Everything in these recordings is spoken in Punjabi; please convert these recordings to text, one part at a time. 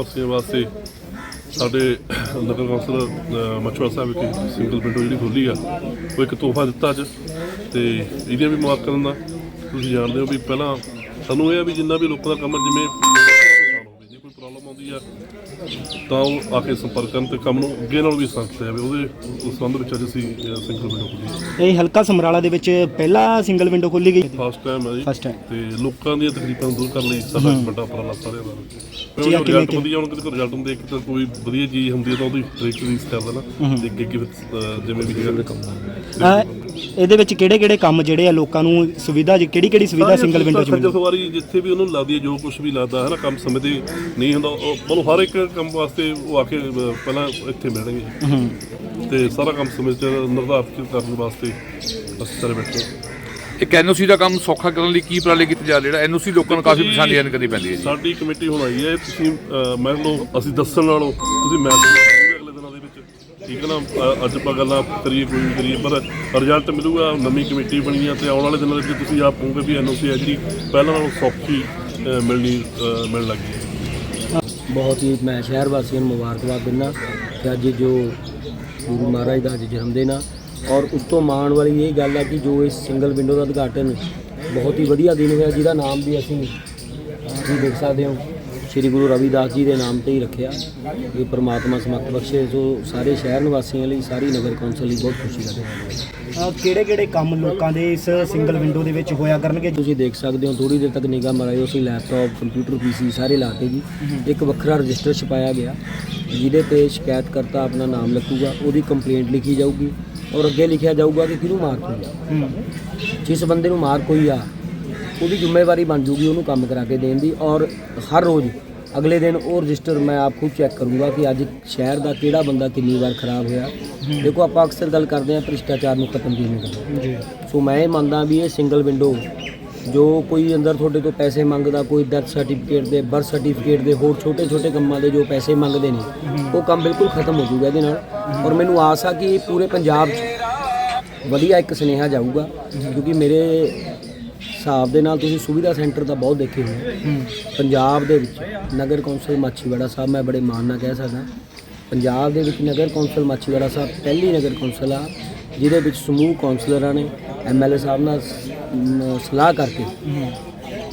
ਵਾਸੀਆਂ ਵਾਸਤੇ ਸਾਡੇ ਨਗਰ ਕੌਂਸਲ ਮਛੂਆ ਸਾਹਿਬ ਵਿਖੇ ਸਿੰਗਲ ਵਿੰਡੋ ਜਿਹੜੀ ਖੁੱਲੀ ਆ, ਉਹ ਇੱਕ ਤੋਹਫਾ ਦਿੱਤਾ ਅੱਜ ਤੇ ਇਹਦੀਆਂ ਵੀ ਮੁਆਫ ਕਰਨ ਦਾ। ਤੁਸੀਂ ਜਾਣਦੇ ਹੋ ਵੀ ਪਹਿਲਾਂ ਸਾਨੂੰ ਇਹ ਆ ਵੀ ਜਿੰਨਾ ਵੀ ਲੋਕਾਂ ਦਾ ਕੰਮ ਜਿਵੇਂ ਪ੍ਰੋਬਲਮ ਆਉਂਦੀ ਆ ਤਾਂ ਉਹ ਆ ਕੇ ਸੰਪਰਕ ਕਰਨ ਤੇ ਕੰਮ ਨੂੰ ਅੱਗੇ ਨਾਲ ਵੀ ਕੀਤਾ ਜਾਵੇ ਉਹਦੇ ਸੰਬੰਧ ਵਿੱਚ ਅੱਜ ਅਸੀਂ ਸਿੰਗਲ ਵਿੰਡੋ ਖੋਲੀ ਇਹ ਹਲਕਾ ਸਮਰਾਲਾ ਦੇ ਵਿੱਚ ਪਹਿਲਾ ਸਿੰਗਲ ਵਿੰਡੋ ਖੋਲੀ ਗਈ ਫਸਟ ਟਾਈਮ ਹੈ ਜੀ। First time। ਤੇ ਲੋਕਾਂ ਦੀਆਂ ਤਕਲੀਫਾਂ ਦੂਰ ਕਰਨ ਲਈ ਸਾਡਾ ਇੱਕ ਵੱਡਾ ਉਪਰਾਲਾ ਸਾਰਿਆਂ ਦਾ। ਜੀ, ਆ ਜੇ ਕਿਵੇਂ ਰਿਜ਼ਲਟ ਵਧੀਆ ਹੁਣ ਕਿਤੇ ਰਿਜ਼ਲਟ ਨੂੰ ਦੇਖ ਕੇ ਤਾਂ ਕੋਈ ਵਧੀਆ ਚੀਜ਼ ਹੁੰਦੀ ਹੈ ਤਾਂ ਉਹਦੀ ਟ੍ਰਿਕ ਰੀਸ ਕਰ ਦੇਣਾ ਤੇ ਅੱਗੇ ਅੱਗੇ ਜਿਵੇਂ ਵੀ ਹੈਗਾ ਕੰਮ। ਇਹਦੇ ਵਿੱਚ ਕਿਹੜੇ ਕਿਹੜੇ ਕੰਮ ਜਿਹੜੇ ਆ ਲੋਕਾਂ ਨੂੰ ਸੁਵਿਧਾ ਕਿਹੜੀ ਕਿਹੜੀ ਸੁਵਿਧਾ ਸਿੰਗਲ ਵਿੰਡੋ ਚ ਮਿਲਦੀ? ਸਵਾਰੀ ਜਿੱਥੇ ਵੀ ਉਹਨੂੰ ਲੱਗਦੀ ਹੈ ਜੋ ਕੁਝ ਵੀ ਲੱਗਦਾ ਹੈ ਨਾ ਕੰਮ ਸਮੇਂ ਤੇ ਨਹੀਂ ਹੁੰਦਾ ਉਹ ਮਤਲਬ ਹਰ ਇੱਕ ਕੰਮ ਵਾਸਤੇ ਉਹ ਆ ਕੇ ਅਹ, ਪਹਿਲਾਂ ਇੱਥੇ ਮਿਲਣਗੇ। ਹੂੰ। ਤੇ ਸਾਰਾ ਕੰਮ ਸਮੇਂ ਤੇ ਨਿਰਧਾਰਿਤ ਕਰਨ ਵਾਸਤੇ ਅਸੀਂ ਸਾਰੇ ਬੈਠੇ ਹਾਂ। ਇੱਕ ਐਨਓਸੀ ਦਾ ਕੰਮ ਸੌਖਾ ਕਰਨ ਲਈ ਕੀ ਉਪਰਾਲੇ ਕੀਤੇ ਜਾ ਰਹੇ ਜਿਹੜਾ ਐਨਓਸੀ ਲੋਕਾਂ ਨੂੰ ਕਾਫੀ ਪਰੇਸ਼ਾਨੀ ਆਨ ਕਰਨੀ ਪੈਂਦੀ ਹੈ ਜੀ। ਸਾਡੀ ਕਮੇਟੀ ਹੁਣ ਆਈ ਹੈ ਤੁਸੀਂ ਅਹ, ਮੰਨ ਲਓ ਅਸੀਂ ਦੱਸਣ ਨਾਲੋਂ ਤੁਸੀਂ ਕਰੋਗੇ ਅਗਲੇ ਦਿਨਾਂ ਦੇ ਵਿੱਚ ਠੀਕ ਹੈ ਨਾ ਅਹ, ਅੱਜ ਆਪਾਂ ਗੱਲਾਂ ਕਰੀਏ ਕੋਈ ਵੀ ਕਰੀਏ ਪਰ ਰਿਜ਼ਲਟ ਮਿਲੂਗਾ ਨਵੀਂ ਕਮੇਟੀ ਬਣੀ ਆ ਤੇ ਆਉਣ ਵਾਲੇ ਦਿਨਾਂ ਦੇ ਵਿੱਚ ਤੁਸੀਂ ਆਪ ਕਹੋਗੇ ਵੀ ਐਨਓਸੀ ਹੈ ਜਿਹੜੀ ਪਹਿਲਾਂ ਨਾਲੋਂ ਸੌਖੀ ਅਹ, ਮਿਲਣੀ ਅਹ, ਮਿਲਣ ਲੱਗੀ ਹੈ। ਬਹੁਤ ਹੀ ਮੈਂ ਸ਼ਹਿਰ ਵਾਸੀਆਂ ਨੂੰ ਮੁਬਾਰਕਬਾਦ ਦਿੰਦਾ ਕਿ ਅੱਜ ਜੋ ਗੁਰੂ ਮਹਾਰਾਜ ਦਾ ਅੱਜ ਜਨਮ ਦਿਨ ਆ। ਔਰ ਉਸ ਤੋਂ ਮਾਣ ਵਾਲੀ ਇਹ ਗੱਲ ਆ ਕਿ ਜੋ ਇਸ ਸਿੰਗਲ ਵਿੰਡੋ ਦਾ ਉਦਘਾਟਨ ਬਹੁਤ ਹੀ ਵਧੀਆ ਦਿਨ ਹੋਇਆ, ਜਿਹਦਾ ਨਾਮ ਵੀ ਅਸੀਂ ਤੁਸੀਂ ਦੇਖ ਸਕਦੇ ਹੋ। ਸ੍ਰੀ ਗੁਰੂ ਰਵਿਦਾਸ ਜੀ ਦੇ ਨਾਮ ਤੇ ਹੀ ਰੱਖਿਆ ਇਹ ਪ੍ਰਮਾਤਮਾ ਸਮਤ ਬਖਸ਼ੇ ਸੋ ਸਾਰੇ ਸ਼ਹਿਰ ਨਿਵਾਸੀਆਂ ਲਈ ਸਾਰੀ ਨਗਰ ਕੌਂਸਲ ਲਈ ਬਹੁਤ ਖੁਸ਼ੀ ਦਾ ਦਿਨ ਹੈ। ਕਿਹੜੇ ਕਿਹੜੇ ਕੰਮ ਲੋਕਾਂ ਦੇ ਇਸ ਸਿੰਗਲ ਵਿੰਡੋ ਦੇ ਵਿੱਚ ਹੋਇਆ ਕਰਨਗੇ? ਤੁਸੀਂ ਦੇਖ ਸਕਦੇ ਹੋ ਥੋੜੀ ਦੇਰ ਤੱਕ ਨਿਗਾਹ ਮਾਰਿਓ ਅਸੀਂ ਲੈਪਟਾਪ ਕੰਪਿਊਟਰ ਪੀਸੀ ਸਾਰੇ ਲਾ ਕੇ ਜੀ। ਇੱਕ ਵੱਖਰਾ ਰਜਿਸਟਰ ਛਪਾਇਆ ਗਿਆ ਜਿਹਦੇ ਤੇ ਸ਼ਿਕਾਇਤਕਰਤਾ ਆਪਣਾ ਨਾਮ ਲਿਖੂਗਾ ਉਹਦੀ ਕੰਪਲੇਂਟ ਲਿਖੀ ਜਾਊਗੀ ਔਰ ਅੱਗੇ ਲਿਖਿਆ ਜਾਊਗਾ ਕਿ ਕਿਹਨੂੰ ਮਾਰ ਹੋਈ ਜਿਸ ਬੰਦੇ ਨੂੰ ਮਾਰ ਕੋਈ ਆ ਉਹਦੀ ਜ਼ਿੰਮੇਵਾਰੀ ਬਣ ਜੂਗੀ ਉਹਨੂੰ ਕੰਮ ਕਰਾ ਕੇ ਦੇਣ ਦੀ ਔਰ ਹਰ ਰੋਜ਼ ਅਗਲੇ ਦਿਨ ਉਹ ਰਜਿਸਟਰ ਮੈਂ ਆਪ ਖੁਦ ਚੈੱਕ ਕਰੂੰਗਾ ਕਿ ਅੱਜ ਸ਼ਹਿਰ ਦਾ ਕਿਹੜਾ ਬੰਦਾ ਕਿੰਨੀ ਵਾਰ ਖਰਾਬ ਹੋਇਆ। ਦੇਖੋ ਆਪਾਂ ਅਕਸਰ ਗੱਲ ਕਰਦੇ ਹਾਂ ਭ੍ਰਿਸ਼ਟਾਚਾਰ ਨੂੰ ਖਤਮ ਕਿਵੇਂ ਕਰਨਾ। ਜੀ। ਸੋ ਮੈਂ ਇਹ ਮੰਨਦਾ ਵੀ ਇਹ ਸਿੰਗਲ ਵਿੰਡੋ ਜੋ ਕੋਈ ਅੰਦਰ ਤੁਹਾਡੇ ਤੋਂ ਪੈਸੇ ਮੰਗਦਾ ਕੋਈ ਡੈਥ ਸਰਟੀਫਿਕੇਟ ਦੇ ਬਰਥ ਸਰਟੀਫਿਕੇਟ ਦੇ ਹੋਰ ਛੋਟੇ ਛੋਟੇ ਕੰਮਾਂ ਦੇ ਜੋ ਪੈਸੇ ਮੰਗਦੇ ਨੇ ਉਹ ਕੰਮ ਬਿਲਕੁਲ ਖਤਮ ਹੋ ਜਾਊਗਾ ਇਹਦੇ ਨਾਲ। ਔਰ ਮੈਨੂੰ ਆਸ ਆ ਕਿ ਪੂਰੇ ਪੰਜਾਬ 'ਚ ਵਧੀਆ ਇੱਕ ਸੁਨੇਹਾ ਜਾਊਗਾ ਕਿਉਂਕਿ ਮੇਰੇ ਹਿਸਾਬ ਦੇ ਨਾਲ ਤੁਸੀਂ ਸੁਵਿਧਾ ਸੈਂਟਰ ਤਾਂ ਬਹੁਤ ਦੇਖੇ ਹੋਣੇ। ਹੂੰ। ਪੰਜਾਬ ਦੇ ਵਿੱਚ ਨਗਰ ਕੌਂਸਲ ਮਾਛੀਵਾੜਾ ਸਾਹਿਬ ਮੈਂ ਬੜੇ ਮਾਣ ਨਾਲ ਕਹਿ ਸਕਦਾ। ਪੰਜਾਬ ਦੇ ਵਿੱਚ ਨਗਰ ਕੌਂਸਲ ਮਾਛੀਵਾੜਾ ਸਾਹਿਬ ਪਹਿਲੀ ਨਗਰ ਕੌਂਸਲ ਆ ਜਿਹਦੇ ਵਿੱਚ ਸਮੂਹ ਕੌਂਸਲਰਾਂ ਨੇ ਐਮਐਲਏ ਸਾਹਿਬ ਨਾਲ ਸਲਾਹ ਕਰਕੇ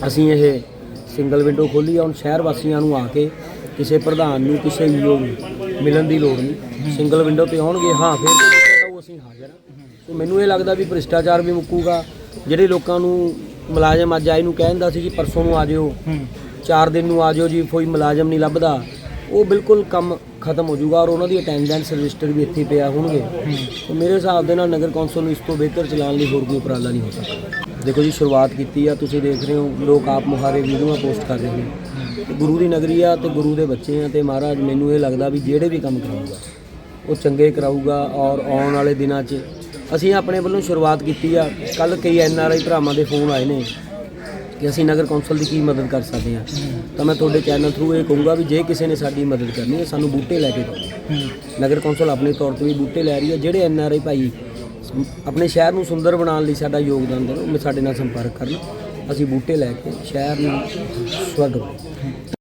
ਅਸੀਂ ਇਹ ਸਿੰਗਲ ਵਿੰਡੋ ਖੋਲੀ ਆ ਹੁਣ ਸ਼ਹਿਰ ਵਾਸੀਆਂ ਨੂੰ ਆ ਕੇ ਕਿਸੇ ਪ੍ਰਧਾਨ ਨੂੰ ਕਿਸੇ ਯੋਗ ਮਿਲਣ ਦੀ ਲੋੜ ਨਹੀਂ। ਸਿੰਗਲ ਵਿੰਡੋ ਤੇ ਆਉਣਗੇ ਹਾਂ ਫਿਰ ਆਊ, ਅਸੀਂ ਹਾਜ਼ਰ ਹਾਂ। ਸੋ ਮੈਨੂੰ ਇਹ ਲੱਗਦਾ ਵੀ ਭ੍ਰਿਸ਼ਟਾਚਾਰ ਵੀ ਮੁੱਕੂਗਾ ਜਿਹੜੇ ਲੋਕਾਂ ਨੂੰ ਮੁਲਾਜ਼ਮ ਅੱਜ ਆਏ ਨੂੰ ਕਹਿੰਦਾ ਸੀ ਕਿ ਪਰਸੋਂ ਨੂੰ ਆ ਜਿਓ। ਚਾਰ ਦਿਨ ਨੂੰ ਆ ਜਿਓ ਜੀ ਕੋਈ ਮੁਲਾਜ਼ਮ ਨਹੀਂ ਲੱਭਦਾ। ਉਹ ਬਿਲਕੁਲ ਕੰਮ ਖਤਮ ਹੋ ਜਾਊਗਾ ਔਰ ਉਹਨਾਂ ਦੀ ਅਟੈਂਡੈਂਸ ਰਜਿਸਟਰ ਵੀ ਇੱਥੇ ਪਿਆ ਹੋਣਗੇ। ਤੇ ਮੇਰੇ ਹਿਸਾਬ ਦੇ ਨਾਲ ਨਗਰ ਕੌਂਸਲ ਨੂੰ ਇਸ ਤੋਂ ਬਿਹਤਰ ਚਲਾਉਣ ਲਈ ਹੋਰ ਕੋਈ ਉਪਰਾਲਾ ਨਹੀਂ ਹੋ ਸਕਦਾ। ਦੇਖੋ ਜੀ ਸ਼ੁਰੂਆਤ ਕੀਤੀ ਆ ਤੁਸੀਂ ਦੇਖ ਰਹੇ ਹੋ ਲੋਕ ਆਪ ਮੁਹਾਰੇ ਵੀਡੀਓਆਂ ਪੋਸਟ ਕਰ ਰਹੇ ਨੇ। ਤੇ ਗੁਰੂ ਦੀ ਨਗਰੀ ਆ ਤੇ ਗੁਰੂ ਦੇ ਬੱਚੇ ਆ ਤੇ ਮਹਾਰਾਜ ਮੈਨੂੰ ਇਹ ਲੱਗਦਾ ਵੀ ਜਿਹੜੇ ਵੀ ਕੰਮ ਕਰਾਊਗਾ ਉਹ ਚੰਗੇ ਕਰਾਊਗਾ ਔਰ ਆਉਣ ਵਾਲੇ ਦਿਨਾਂ 'ਚ ਅਸੀਂ ਆਪਣੇ ਵੱਲੋਂ ਸ਼ੁਰੂਆਤ ਕੀਤੀ ਆ। ਕੱਲ ਕਈ ਐਨ ਆਰ ਆਈ ਭਰਾਵਾਂ ਦੇ ਫੋਨ ਆਏ ਨੇ ਕਿ ਅਸੀਂ ਨਗਰ ਕੌਂਸਲ ਦੀ ਕੀ ਮਦਦ ਕਰ ਸਕਦੇ ਹਾਂ ਤਾਂ ਮੈਂ ਤੁਹਾਡੇ ਚੈਨਲ ਥਰੂ ਇਹ ਕਹੂੰਗਾ ਵੀ ਜੇ ਕਿਸੇ ਨੇ ਸਾਡੀ ਮਦਦ ਕਰਨੀ ਹੈ, ਸਾਨੂੰ ਬੂਟੇ ਲੈ ਕੇ ਦਿਓ। ਨਗਰ ਕੌਂਸਲ ਆਪਣੇ ਤੌਰ ਤੇ ਵੀ ਬੂਟੇ ਲੈ ਰਹੀ ਹੈ। ਜਿਹੜੇ ਐਨ ਆਰ ਆਈ ਭਾਈ ਆਪਣੇ ਸ਼ਹਿਰ ਨੂੰ ਸੁੰਦਰ ਬਣਾਉਣ ਲਈ ਸਾਡਾ ਯੋਗਦਾਨ ਦੇਣ, ਉਹ ਸਾਡੇ ਨਾਲ ਸੰਪਰਕ ਕਰਨ। ਅਸੀਂ ਬੂਟੇ ਲੈ ਕੇ ਸ਼ਹਿਰ ਨੂੰ ਸਵਰਗ